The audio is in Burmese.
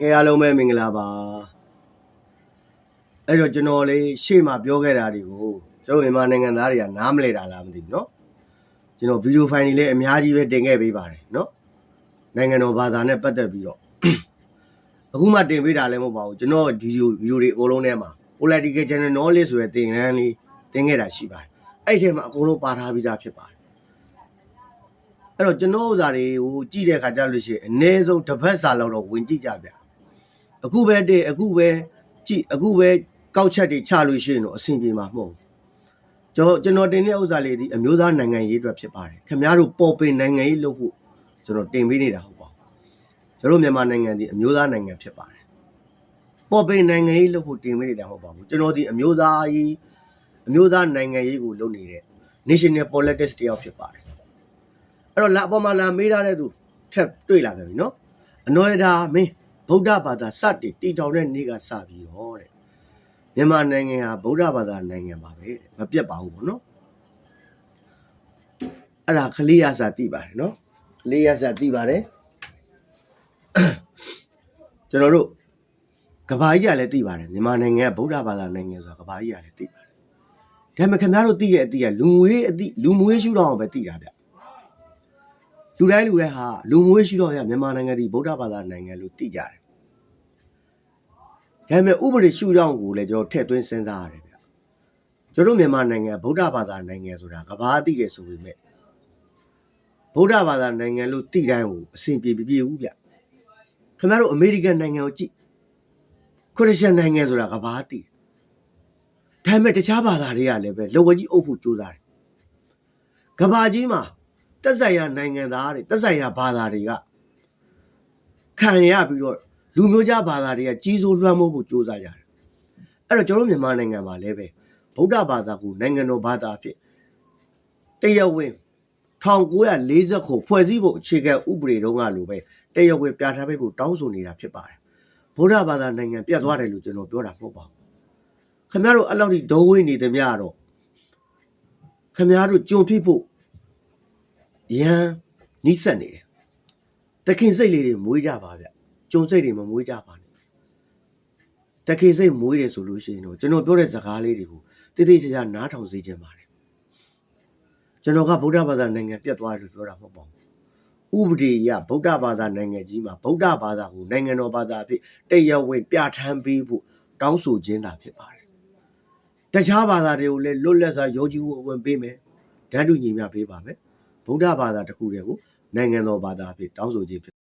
ကဲအားလုံးပဲမင်္ဂလာပါအဲ့တော့ကျွန်တော်လေးရှေ့မှာပြောခဲ့တာတွေကိုကျွန်တော်မြန်မာနိုင်ငံသားတွေကနားမလဲတာလားမသိဘူးเนาะကျွန်တော်ဗီဒီယိုဖိုင်တွေလည်းအများကြီးပဲတင်ခဲ့ပေးပါတယ်เนาะနိုင်ငံတော်ဘာသာနဲ့ပတ်သက်ပြီးတော့အခုမှတင်ပေးတာလည်းမဟုတ်ပါဘူးကျွန်တော်ဒီဗီဒီယိုဗီဒီယိုတွေအကုန်လုံးထဲမှာ political channel knowledge ဆိုတဲ့သင်ခန်းလေးတင်ခဲ့တာရှိပါတယ်အဲ့ဒီထဲမှာအကုန်လုံးပါထားပြီးသားဖြစ်ပါတယ်အဲ့တော့ကျွန်တော်ဥစ္စာတွေကိုကြည့်တဲ့အခါကျလို့ရှိရင်အနည်းဆုံးတစ်ပတ်စာလောက်တော့ဝင်ကြည့်ကြဗျာ အခုပဲတဲ့အခုပဲကြည့်အခုပဲကောက်ချက်တွေချလို့ရှိရင်တော့အဆင်ပြေမှာမဟုတ်ဘူးကျွန်တော်ကျွန်တော်တင်တဲ့ဥစ္စာလေးဒီအမျိုးသားနိုင်ငံရေးအတွက်ဖြစ်ပါတယ်ခင်ဗျားတို့ပေါ်ပင်နိုင်ငံရေးလုပ်ဖို့ကျွန်တော်တင်ပေးနေတာဟုတ်ပါဘူးကျွန်တော်မြန်မာနိုင်ငံဒီအမျိုးသားနိုင်ငံဖြစ်ပါတယ်ပေါ်ပင်နိုင်ငံရေးလုပ်ဖို့တင်ပေးနေတာဟုတ်ပါဘူးကျွန်တော်ဒီအမျိုးသားရေးအမျိုးသားနိုင်ငံရေးကိုလုပ်နေတဲ့ national politics တယောက်ဖြစ်ပါတယ်အဲ့တော့လာအပေါ်မှာလာမေးထားတဲ့သူထပ်တွေ့လာပြန်ပြီနော်အနော်ရတာမင်း ဗုဒ္ဓဘာသာစတင်တည်ထောင်တဲ့နေ့ကစပြီးတော့တဲ့မြန်မာနိုင်ငံဟာဗုဒ္ဓဘာသာနိုင်ငံပါပဲတဲ့မပြတ်ပါဘူးပေါ့နော်အဲ့ဒါခလေးရစာသိပါတယ်နော်ခလေးရစာသိပါတယ်ကျွန်တော်တို့ကဘာကြီးကလည်းသိပါတယ်မြန်မာနိုင်ငံကဗုဒ္ဓဘာသာနိုင်ငံဆိုတာကဘာကြီးကလည်းသိပါတယ်ဒါပေမဲ့ခင်ဗျားတို့သိရဲ့အသိကလူငွေအသိလူမွေးရှုထောင့်အောင်ပဲသိတာဗျ လူတိုင်းလူတိုင်းဟာလူမွေးရှုထောင့်ရမြန်မာနိုင်ငံဒီဗုဒ္ဓဘာသာနိုင်ငံလို့သိကြတယ်ဒါပေမဲ့ဥပဒေရှုထောင့်ကိုလည်းကျွန်တော်ထည့်သွင်းစဉ်းစားရတယ်ဗျကျွန်တော်မြန်မာနိုင်ငံဗုဒ္ဓဘာသာနိုင်ငံဆိုတာကဘာသိတယ်ဆိုပေမဲ့ဗုဒ္ဓဘာသာနိုင်ငံလို့သိတိုင်းကိုအစဉ်ပြေပြပြေဘူးဗျခင်ဗျားတို့အမေရိကန်နိုင်ငံကိုကြည့်ခရစ်ယာန်နိုင်ငံဆိုတာကဘာသိတယ်ဒါပေမဲ့တခြားဘာသာတွေကလည်းပဲလောကကြီးအုပ်ဖို့ကြိုးစားတယ်ကဘာကြီးမှာ တက်ဆိုင်ရာနိုင်ငံသားတွေတက်ဆိုင်ရာဘာသာတွေကခံရပြီးတော့လူမျိုးကြားဘာသာတွေကကြီးစိုးလွှမ်းမိုးဖို့ကြိုးစားကြတယ်အဲ့တော့ကျွန်တော်တို့မြန်မာနိုင်ငံမှာလည်းပဲဗုဒ္ဓဘာသာကိုနိုင်ငံတော်ဘာသာအဖြစ်တရားဝင်1940ခုဖွဲ့စည်းဖို့အခြေခံဥပဒေတုန်းကလိုပဲတရားဝင်ပြဋ္ဌာန်းပေးဖို့တောင်းဆိုနေတာဖြစ်ပါတယ်ဗုဒ္ဓဘာသာနိုင်ငံပြတ်သွားတယ်လို့ကျွန်တော်ပြောတာမဟုတ်ပါဘူးခင်ဗျားတို့အဲ့လောက်ထိဒုံးဝင်းနေသမျှတော့ခင်ဗျားတို့ကြုံဖြစ်ဖို့ ရန်နိစက်နေတယ်တခင်စိတ်လေးတွေမွေးကြပါဗျကြုံစိတ်တွေမမွေးကြပါနဲ့တခေစိတ်မွေးတယ်ဆိုလို့ရှိရင်တော့ကျွန်တော်ပြောတဲ့စကားလေးတွေကိုတိတိကျကျနားထောင်စေချင်ပါတယ်ကျွန်တော်ကဗုဒ္ဓဘာသာနိုင်ငံပြတ်သွားတယ်လို့ပြောတာမဟုတ်ပါဘူးဥပဒေအရဗုဒ္ဓဘာသာနိုင်ငံကြီးမှာဗုဒ္ဓဘာသာကိုနိုင်ငံတော်ဘာသာအဖြစ်တရားဝင်ပြဋ္ဌာန်းပေးဖို့တောင်းဆိုခြင်းသာဖြစ်ပါတယ်တခြားဘာသာတွေကိုလည်းလွတ်လပ်စွာယောဂီဝဝင်ပေးမယ်ဓာတ်တူညီမျှပေးပါမယ် ဗုဒ္ဓဘာသာတစ်ခုတည်းကို နိုင်ငံတော်ဘာသာအဖြစ် တောင်းဆိုခြင်းဖြစ်